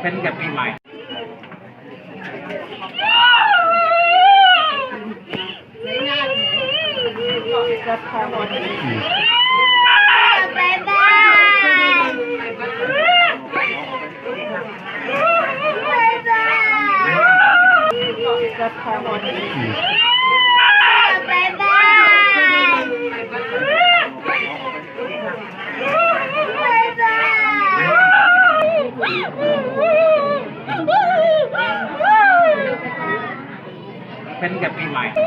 เป็นกับปีใหม่จะทำ เป็นกับปีใหม่ อ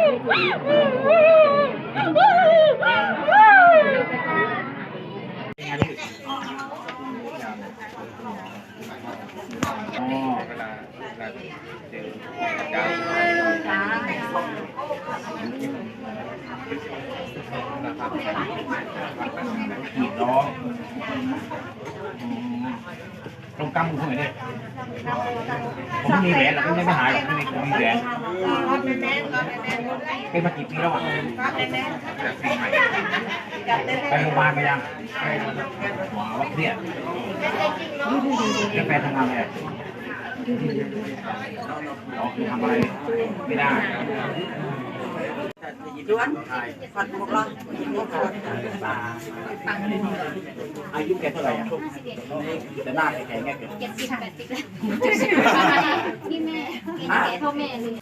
๋อเวลาเวลาเจออาการขีดน้องอืม ตรงกำมือผมเลยผมไม่มีแหวนหรอกไม่ไม่หายหรอกไม่มีผมมีแหวนเป็นมากี่ปีแล้วอะไปโรงพยาบาลไปยังว่าเครียดแล้วแฟนทำงานอะไรอ๋อคือทำอะไรไม่ได้ ล้วนฟันหมดละยิงหมดละอายุแกเท่าไหร่อะจะหน้าแข็งแกเกิดเจ็ดสิบแปดสิบแล้วเดสิบประมาณนี้นี่แม่กินแก่เท่าแม่เลย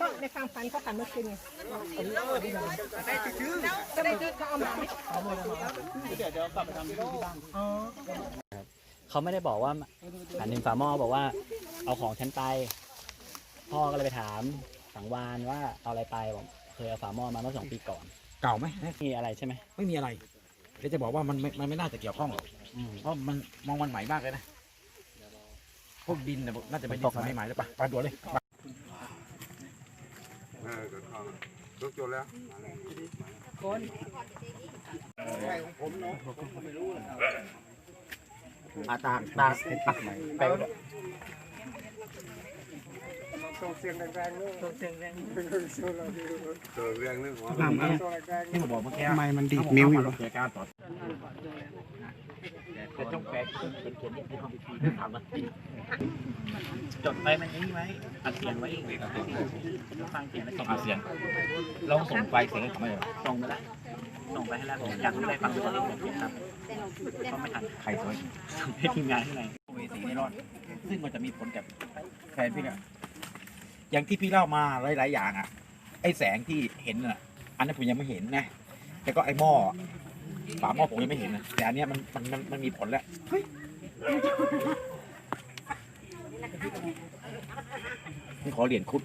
ก็ในความฝันเขาฝันเมื่อคืนไงเขาไม่ได้บอกว่าหันหนึ่งฝาหม้อบอกว่า เอาของฉันไป พ่อก็เลยไปถามสังวานว่าเอาอะไรไปบอกเคยเอาฝาหม้อมาเมื่อสองปีก่อนเก่าไหมมีอะไรใช่ไหมไม่มีอะไรเดี๋ยวจะบอกว่ามันไม่มันไม่น่าจะเกี่ยวข้องหรอกเพราะมันมองวันใหม่มากเลยนะ พวกดินเนี่ยน่าจะเป็นดินสมัยใหม่แล้วปะไปด่วนเลยไปเออก็เข้าลูกจนแล้วอาตาตาเป็นปักใหม่ไปเลยส่งเสียงแรงๆด้วยส่งเสียงแรงๆเออเรื่องนึงหัวที่ผมบอกเมื่อกี้ทำไมมันดีดนิ้วอยู่เกี่ยวกับต่อ แต่ต้องแปลเป็นเขียนนี่ที่ทำนะจดไปมันนี้ไหมอัดเสียงไว้เองฟังเสียงแล้วส่งอาเซียนเราส่งไฟเสียงให้เขาไหมส่งไปแล้วส่งไปให้แล้วผมอยากรู้อะไรฟังตัวเองผมเขียนครับก็ไม่ทันใครสวยส่งให้ทีมงานข้างในเวสีไม่รอด ซึ่งมันจะมีผลกับแฟนพี่อะอย่างที่พี่เล่ามาหลาย ๆ อย่างอะ ไอ้แสงที่เห็นอะ อันนั้นผมยังไม่เห็นนะแต่ก็ไอ้หม้อ ฝาหม้อผมยังไม่เห็นนะแต่อันเนี้ยมันมันมันมันมีผลแล้วเฮ้ยนี่ขอเหรียญคุด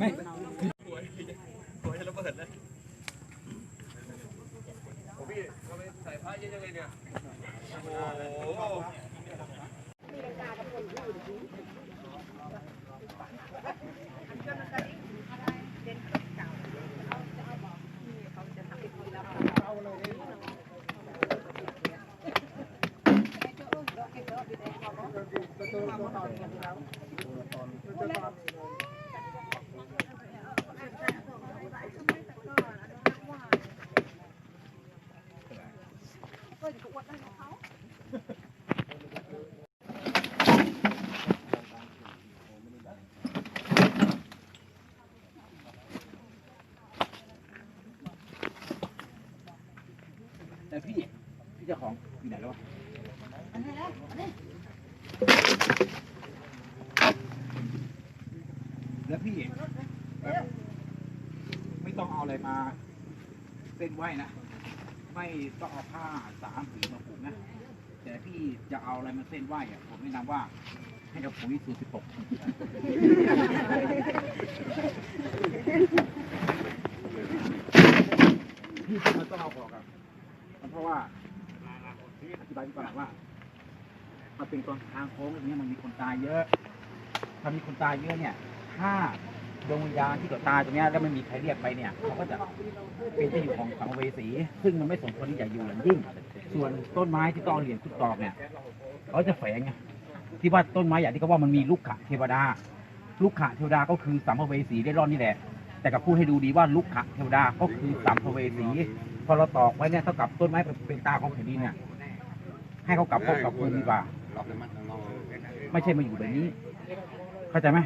แต่พี่พี่เจ้าของอยู่ไหนแล้ววะ พี่ไม่ต้องเอาอะไรมา เส้นไหวนะ ไม่ต้องเอาผ้าสามสีมาผูกนะ แต่พี่จะเอาอะไรมาเส้นไหวอะผมแนะนำว่าให้เอาปุ๋ยสูตรสิบหกพี่มันต้องเอาออกอะเพราะว่าอธิบายพี่ก่อนว่ามันเป็นกองทางโค้งอย่างเงี้ยมันมีคนตายเยอะ ถ้ามีคนตายเยอะเนี่ย ถ้าดวงวิญญาณที่เกิดตายตรงเนี้ยแล้วไม่มีใครเรียกไปเนี่ยเขาก็จะเป็นที่อยู่ของสัมภเวสี ซึ่งมันไม่สมควรที่จะอยู่อย่างยิ่ง ส่วนต้นไม้ที่ต้องเหรียญทุกตอกเนี่ยเขาจะแฝงไงที่ว่าต้นไม้อย่ที่เขาว่ามันมีลูกขะเทวดา ลูกขะเทวดาก็คือสัมภเวสีได้ร่อนนี่แหละ แต่กับพูดให้ดูดีว่าลูกขะเทวดาก็คือสัมภเวสีพอเราตอกไว้เนี่ยเท่ากับต้นไม้เป็นตาของแผ่นดินเนี่ยให้เขากลับพบกับคุณดีกว่า ไม่ใช่มาอยู่แบบนี้ เข้าใจไหม